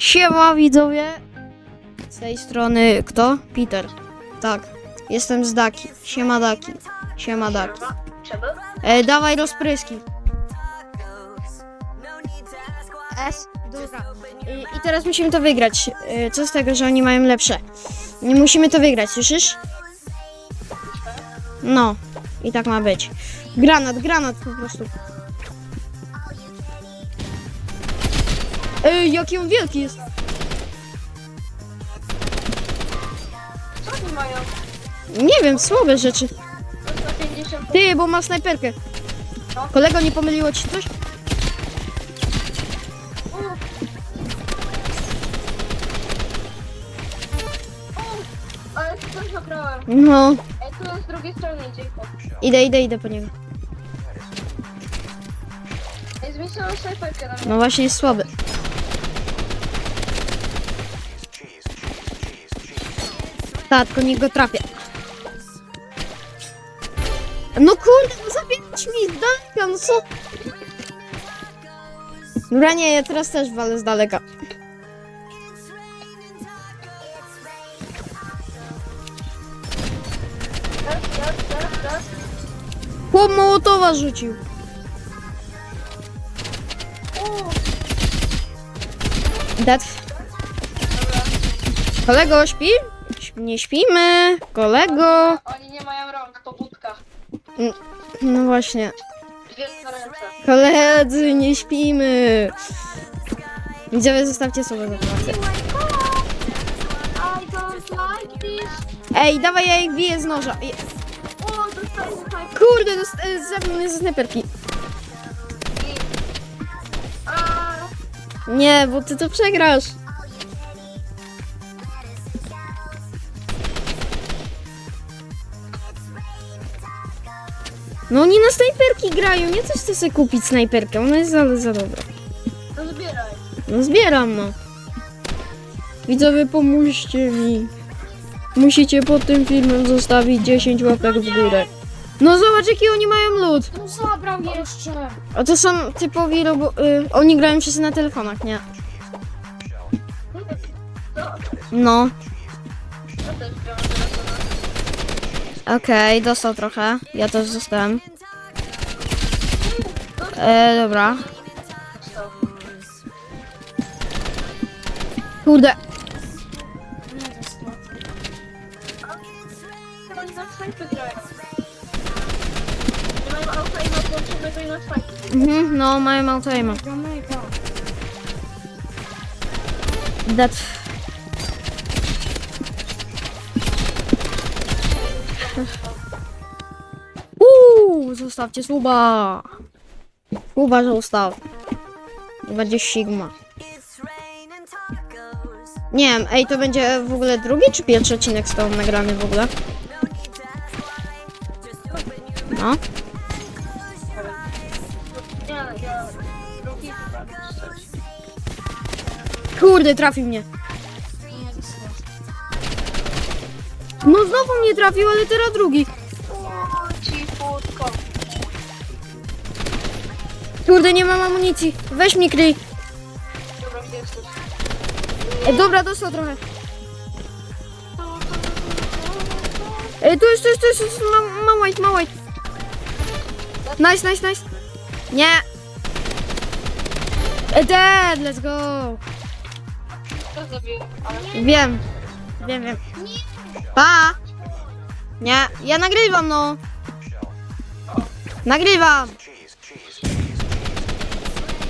Siema widzowie! Z tej strony kto? Peter. Tak, jestem z Daki. Siema Daki. Siema Daki. E, dawaj rozpryski. S, dobra. I, I teraz musimy to wygrać. E, co z tego, że oni mają lepsze? Nie musimy to wygrać, słyszysz? No, i tak ma być. Granat, granat po prostu. Ej, jaki on wielki jest. Co oni mają? Nie wiem, słabe rzeczy. 150 Ty, bo ma snajperkę. Kolego, nie pomyliło ci coś? Ale coś nagrałem. No, Ej, tu jest z drugiej strony idzie. idę, idę, idę po niego. Ej, zmieściłem snajperkę na mnie. No właśnie jest słaby. Tak, tylko go trafię. No kurde, no zabierać mi z daleka, no co? Dobra, nie, ja teraz też walę z daleka. Chłop Mołotowa rzucił. Dead. Kolego, śpi? Nie śpimy. Kolego. Oni nie mają rąk, to budka. No właśnie. Dwie ręce. Koledzy, nie śpimy. Widzowie, zostawcie. I don't like this. Ej, dawaj, ja ich biję z noża. Je- O. Kurde, dost- e, zabił mnie ze snajperki. A, Nie, bo ty to przegrasz. No oni na snajperki grają, nie też chcę sobie kupić snajperkę, ona jest za, za dobra. to zbieraj. No zbieram no. Widzowie, pomóżcie mi. Musicie pod tym filmem zostawić 10 łapek w górę. No zobacz jaki oni mają lód. No zabrał jeszcze. A to są typowi robo... Y, oni grają wszyscy na telefonach, nie? No. Okej, dostał trochę. Ja też dostałem. E, dobra. Kurde. Oni na snajpy grają. Nie zostawcie suba. Suba zostaw. Będzie Sigma. Nie wiem, ej, to będzie w ogóle drugi czy pierwszy odcinek z tobą nagrany w ogóle? No. Kurde, trafił mnie. No znowu mnie trafił, ale teraz drugi. Kurde, nie mam amunicji. Weź mi kryj. Dobra, gdzie dobra, dostał trochę. E, tu jest, tu jest, tu jest, tu jest. Ma, white, white. Nice, nice, nice. Nie. E, dead, let's go. Kto zabił? Ale... Wiem. Wiem, wiem. Pa. Nie, ja nagrywam, no. Nagrywam.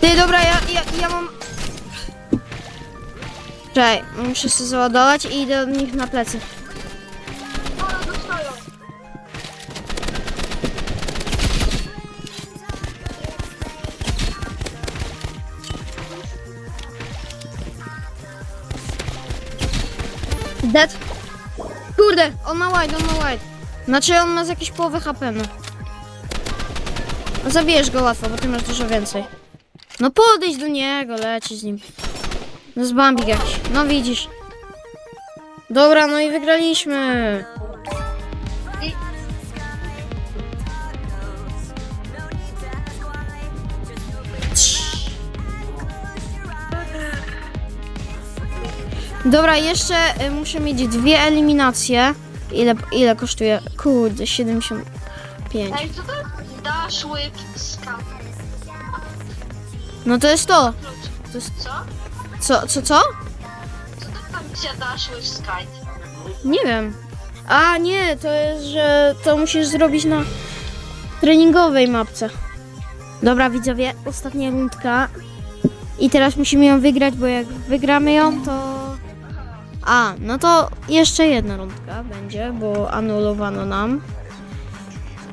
Ty, dobra, ja, ja, ja mam... Czekaj, muszę sobie załadować i idę do nich na plecy. Dead. Kurde, on ma white, on ma white. Znaczy on ma z jakieś połowy HP. No Zabijesz go łatwo, bo ty masz dużo więcej. No podejdź do niego, leci z nim. No z Bambik jakiś. No widzisz. Dobra, no i wygraliśmy. Dobra, jeszcze y, muszę mieć dwie eliminacje. Ile, ile kosztuje? Kurde, 75. Ej, co to? No to jest to. To jest- Co? Co, co, co? Co to tam misja Dash with Skype? Nie wiem. A nie, to jest, że to musisz zrobić na treningowej mapce. Dobra, widzowie, ostatnia rundka. I teraz musimy ją wygrać, bo jak wygramy ją, to... A, no to jeszcze jedna rundka będzie, bo anulowano nam.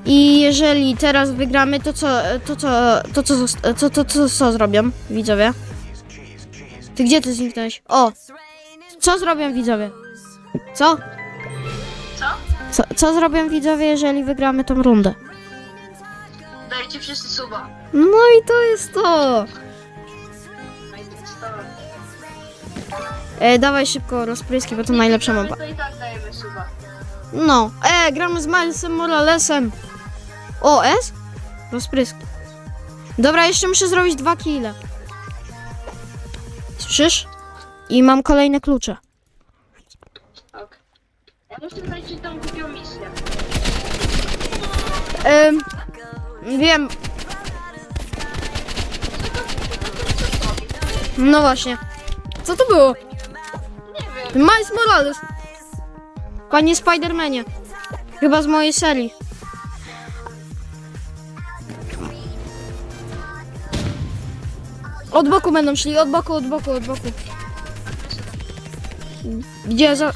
I jeżeli teraz wygramy, to co, to co, to co, zost- to, to, to, co zrobią widzowie? Ty gdzie ty zniknąłeś? O! Co zrobią widzowie? Co? Co? Co, zrobią widzowie, jeżeli wygramy tą rundę? Dajcie wszyscy suba. No i to jest to. E, dawaj szybko rozpryski, bo to najlepsza mapa. To i tak dajemy suba. No, e, gramy z Milesem Moralesem. O, S? Rozpryski. Dobra, jeszcze muszę zrobić dwa kile. Słyszysz? I mam kolejne klucze. Ok. Ja muszę znaleźć tą głupią misję. Em, wiem, no właśnie. Co to było? Nie wiem. Miles Morales. Panie Spidermanie. Chyba z mojej serii. Od boku będą szli, od boku, od boku, od boku. Gdzie za...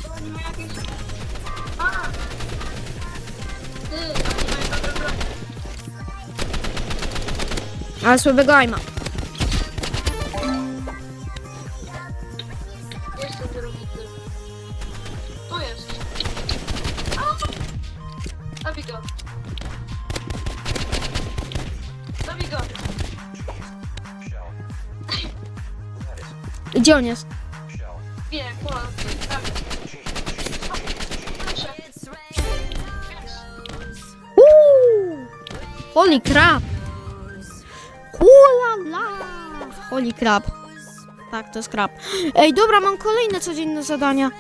Ale słabego aima. Gdzie on jest? Holy crap! Ulala! Holy crap. Tak, to jest crap. Ej, dobra, mam kolejne codzienne zadania.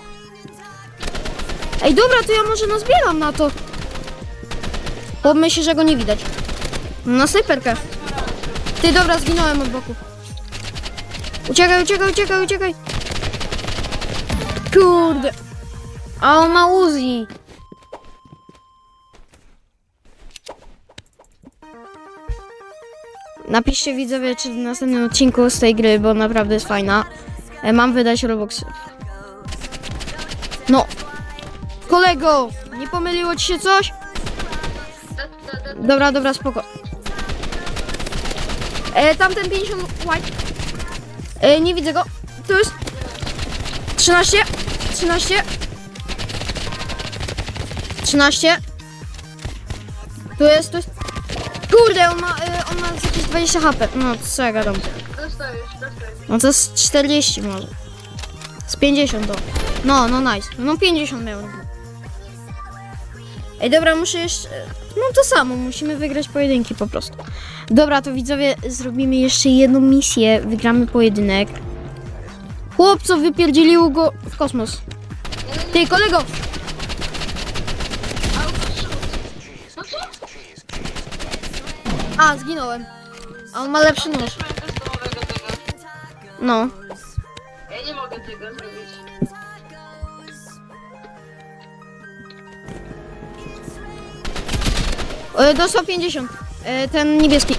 Ej, dobra, to ja może nazbieram na to. Bo myślę, że go nie widać. Na snajperkę. Ty, dobra, zginąłem od boku. Uciekaj, uciekaj, uciekaj, uciekaj. Kurde. A on ma Uzi. Napiszcie widzowie, czy w następnym odcinku z tej gry, bo naprawdę jest fajna. E, Mam wydać Robuxy. No. Kolego, nie pomyliło ci się coś? Dobra, dobra, spoko. E, tamten 50 white. E, nie widzę go. Tu jest. 13. 13. 13. Tu jest, tu jest. Kurde, on ma, e, on ma jakieś 20 HP. No, co ja gadam. Dostajesz, dostajesz. No to z 40 może. Z 50 to. No, no nice. No 50 miał. Ej, dobra, muszę jeszcze... No to samo, musimy wygrać pojedynki po prostu. Dobra, to widzowie, zrobimy jeszcze jedną misję. Wygramy pojedynek. Chłopco, wypierdzieliło go w kosmos. Ty, kolego! A, zginąłem. A on ma lepszy nóż. No. Ja nie mogę tego zrobić. E, dostał 50. E, ten niebieski.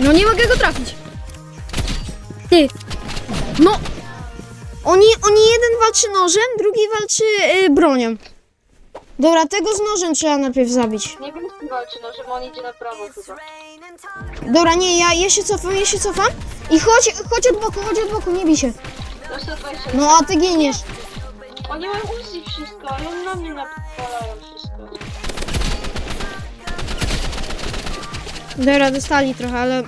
No nie mogę go trafić. Ty. No. Oni, oni jeden walczy nożem, drugi walczy y, bronią. Dobra, tego z nożem trzeba najpierw zabić. Nie wiem, walczy, no, że on idzie na prawo chyba. Dobra, nie, ja, ja się cofam, ja się cofam. I chodź, chodź od boku, chodź od boku, nie bij się. Dostał 20. No a ty giniesz. Oni mają uzi wszystko, oni na mnie napalają wszystko. Dobra, dostali trochę, ale...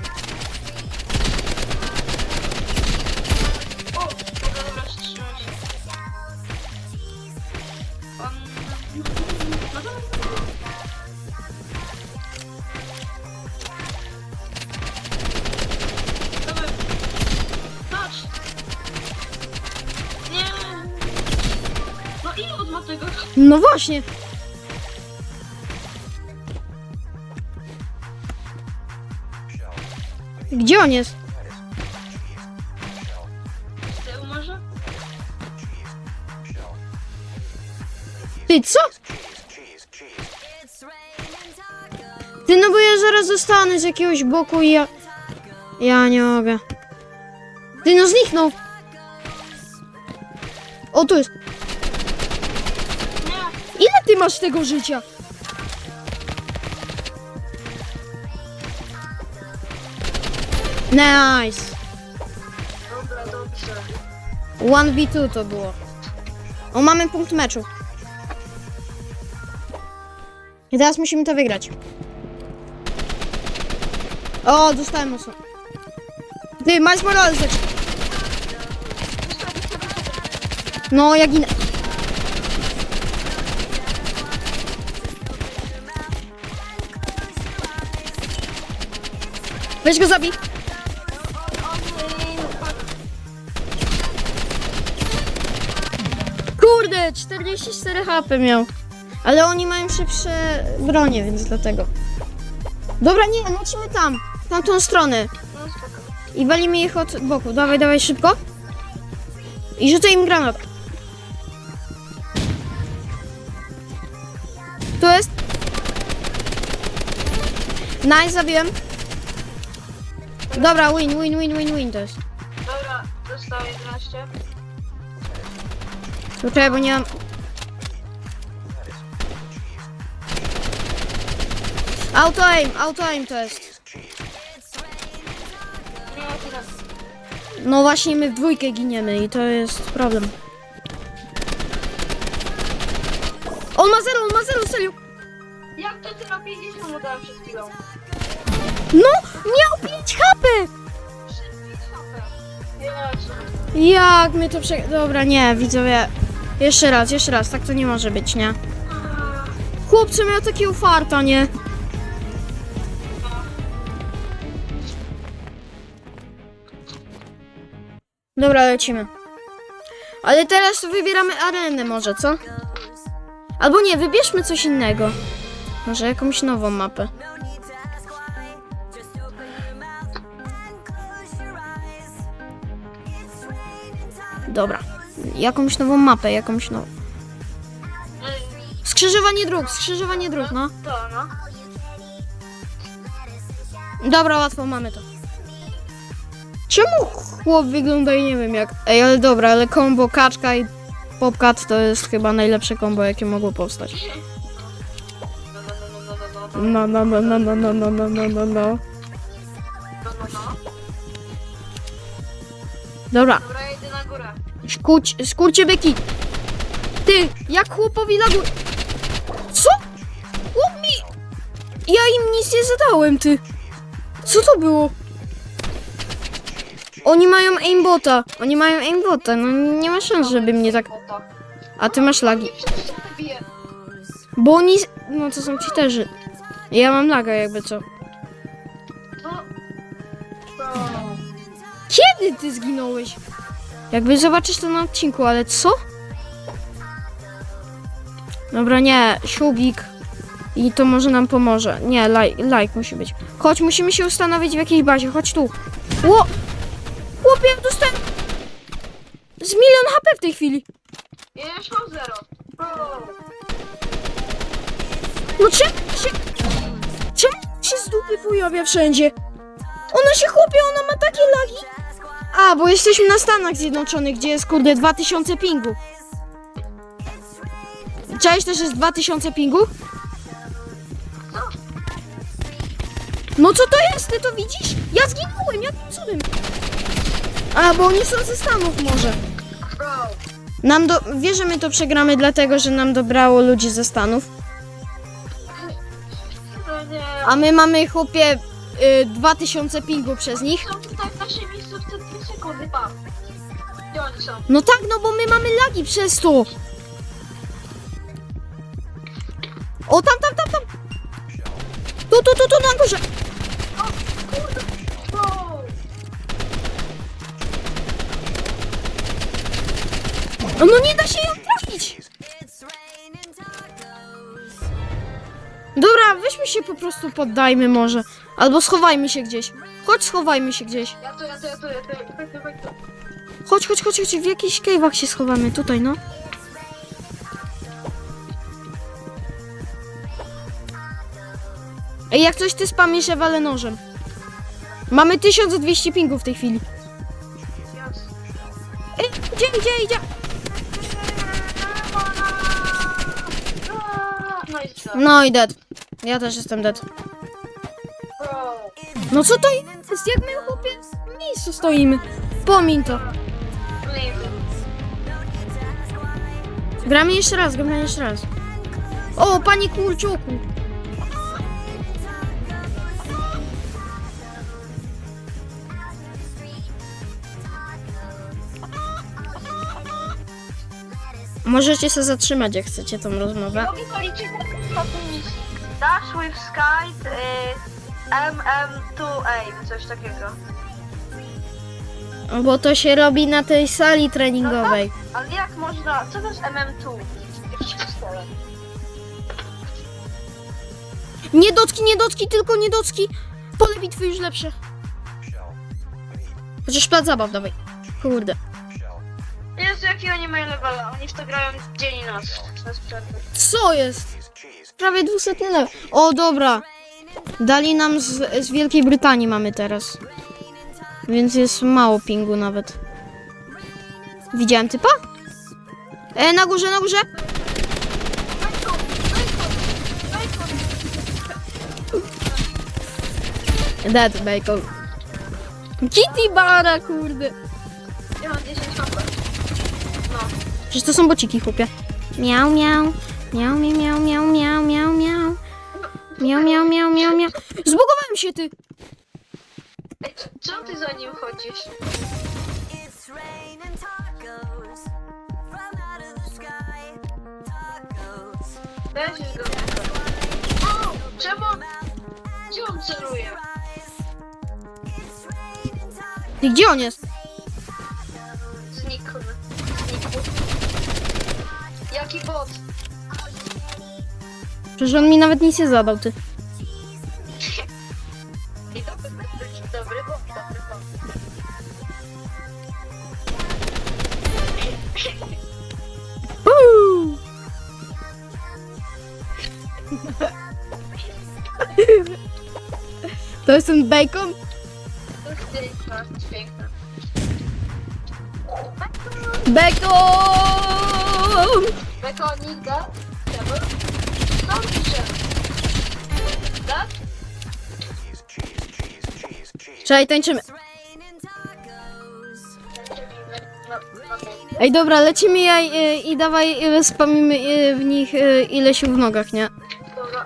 No właśnie. Gdzie on jest? Ty co? Ty no bo ja zaraz zostanę z jakiegoś boku i ja... Ja nie mogę. Ty no zniknął. O tu jest. Masz tego życia? Nice. Dobra, dobrze. 1v2 to było. O, mamy punkt meczu. I teraz musimy to wygrać. O, dostałem mocno. Ty, Miles Morales. No, ja ginę. Weź go zabij. Kurde, 44 HP miał. Ale oni mają szybsze bronie, więc dlatego. Dobra, nie, lecimy tam. W tamtą stronę. I walimy ich od boku. Dawaj, dawaj szybko. I rzucaj im granat. Tu jest. Nice, zabiłem. Dobra, win, win, win, win, win to jest. Dobra, dostał 11. Poczekaj, bo nie mam... Auto aim, auto aim to jest. Nie, teraz. No właśnie my w dwójkę giniemy i to jest problem. On ma zero, on ma zero, serio. Jak to ty na 50 mu dałem przed chwilą? No, miał 5 HP. Jak my to prze... Dobra, nie, widzowie. Jeszcze raz, jeszcze raz, tak to nie może być, nie? Chłopcy miał takiego farta, nie? Dobra, lecimy. Ale teraz wybieramy arenę może, co? Albo nie, wybierzmy coś innego. Może jakąś nową mapę. Dobra. Jakąś nową mapę, jakąś nową. Skrzyżowanie dróg, skrzyżowanie dróg, no. To no. Dobra, łatwo, mamy to. Czemu chłop wygląda i nie wiem jak... Ej, ale dobra, ale combo kaczka i popcat to jest chyba najlepsze combo, jakie mogło powstać. No, no, no, no, no, no, no. No, no, no, no, no, no, Dobra, Dobra, ja idę na górę. Szkuć, skurcie byki. Ty, jak chłopowi laguje. Co? Chłop mi... Ja im nic nie zadałem, ty. Co to było? Oni mają aimbota. Oni mają aimbota. No nie ma szans, żeby mnie tak... A ty masz lagi. Bo oni... No to są cheaterzy. Ja mam laga jakby co. Kiedy ty zginąłeś? Jakby zobaczysz to na odcinku, ale co? Dobra, nie, siubik. I to może nam pomoże. Nie, like, like musi być. Chodź, musimy się ustanowić w jakiejś bazie. Chodź tu. Ło! Chłopie, ja dostałem... Z milion HP w tej chwili. Ja już mam zero. No czemu się... Czemu się z dupy pojawia wszędzie? Ona się chłopie, ona ma takie lagi. A, bo jesteśmy na Stanach Zjednoczonych, gdzie jest kurde 2000 pingu. Cześć, też jest 2000 pingu? No co to jest? Ty to widzisz? Ja zginąłem, jakim cudem? A, bo oni są ze Stanów może. Nam do... Wiesz, że my to przegramy dlatego, że nam dobrało ludzi ze Stanów. No. A my mamy chłopie y, 2000 pingu przez nich. Tutaj w naszej miejscówce 2 sekundy, pa. Gdzie oni są? No tak, no bo my mamy lagi przez to. O, tam, tam, tam, tam. Tu, tu, tu, tu, na górze. Kurde. Bro. No, no nie da się ją trafić. Dobra, weźmy się po prostu poddajmy może. Albo schowajmy się gdzieś. Chodź, schowajmy się gdzieś. Ja tu, ja tu, ja tu, ja tu, chodź chodź. Chodź, chodź, chodź, chodź. W jakichś cave'ach się schowamy. Tutaj, no. Ej, jak coś ty spamisz Ewalę nożem. Mamy 1200 pingów w tej chwili. Ej, idzie, idzie, idzie. No i co? No i dead. Ja też jestem dead. No co to jest? Jak my chłopie w miejscu stoimy? Pomiń to. Gramy jeszcze raz, gramy jeszcze raz. O, panie kurczoku. Możecie się zatrzymać, jak chcecie tą rozmowę. Mogę policzyć. Dash with Sky y, MM2A, coś takiego. Bo to się robi na tej sali treningowej. Ale jak można, co to jest MM2? Jakiś pistolet. Nie docki, nie docki, tylko nie docki. Pole bitwy już lepsze. Chociaż plac zabaw, dawaj. Kurde. Jezu, jaki oni mają levela? Oni w to grają dzień i noc. Co jest? Prawie 200 level. O, dobra. Dali nam z, z Wielkiej Brytanii mamy teraz. Więc jest mało pingu nawet. Widziałem typa? E, na górze, na górze. Dead bacon. Kitty bara, kurde. Ja mam 10 HP. No. Przecież to są bociki, chłopie. Miau, miau. Miau, miau, miau, miau, miau, miau, miau. Miau, miau, miau, miau, miau. Zbugowałem się, ty. Ej, czemu ty za nim chodzisz? It's raining tacos from out of the sky. Tacos. Weź go. O! Czemu? Gdzie on celuje? It's raining tacos. Ty, gdzie on jest? Znikł. Znikł. Jaki bot? Przecież on mi nawet nic nie zadał, ty. Dobry. Uuu. To jest ten bacon? To jest piękne, to jest piękne. Bacon! Mekonik, Co pisze? Da? Czekaj, tańczymy. Ej, dobra, lecimy jaj, y, i dawaj y, spamimy y, w nich y, ile sił w nogach, nie? dobra.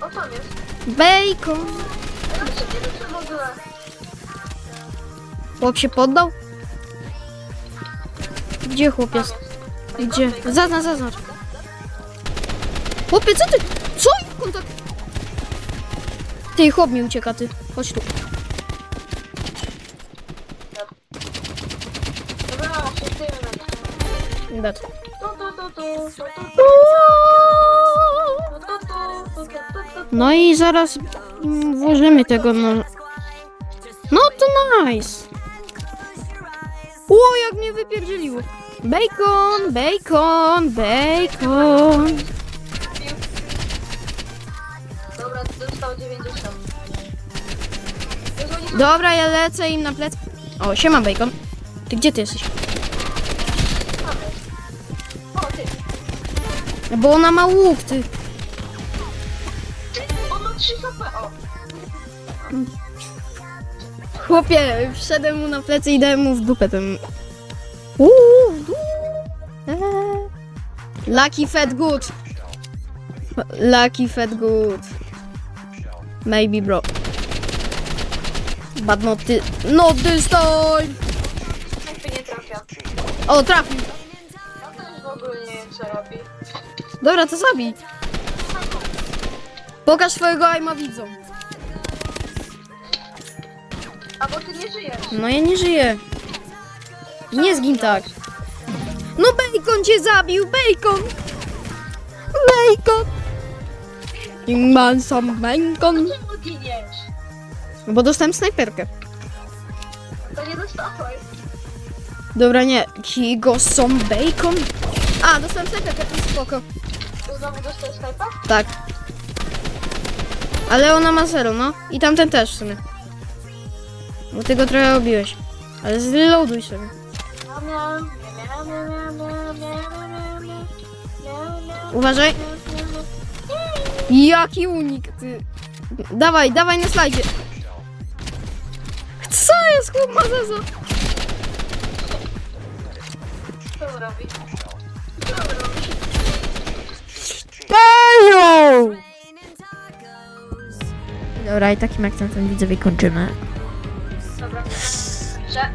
O, tam jest. Bacon! Chłop się poddał? Gdzie chłop jest. Gdzie? Zaznacz, zaznacz. Chłopie, co ty? Co? Kontakt. Ty, chłop mi ucieka, ty. Chodź tu. Dobra, się No i zaraz mm, włożymy tego na... No to nice! O, jak mnie wypierdzieliło! Bacon, bacon, bacon! Dobra, ja lecę im na plec. O, siema bacon. Ty gdzie ty jesteś? O, ty. Bo ona ma łuk, ty. Ty, on ma 3 HP, o. Chłopie, wszedłem mu na plecy i dałem mu w dupę ten... Uuu. Lucky fat good. Lucky fat good. Maybe bro. But not, thi- not this nie trafia. O, trafił. Wiem, co. Dobra, to zabij. Pokaż swojego aima widzom. A bo ty nie żyjesz. No ja nie żyję. Nie zgin tak. No bacon cię zabił, bacon! Bacon! Mam sam bacon. Czemu giniesz? No bo dostałem snajperkę. To nie dostałeś. Dobra, nie. Kigo są bacon? A, dostałem snajperkę, to jest spoko. Znowu dostałeś snajpa? Tak. Ale ona ma zero, no. I tamten też w sumie. Bo ty go trochę obiłeś. Ale zreloaduj sobie. Uważaj. Jaki unik, ty. Dawaj, dawaj na slajdzie. Co jest, chłop ma zezo? Co on robi? Co on. Dobra, i takim akcentem widzowie kończymy. Dobra. Że...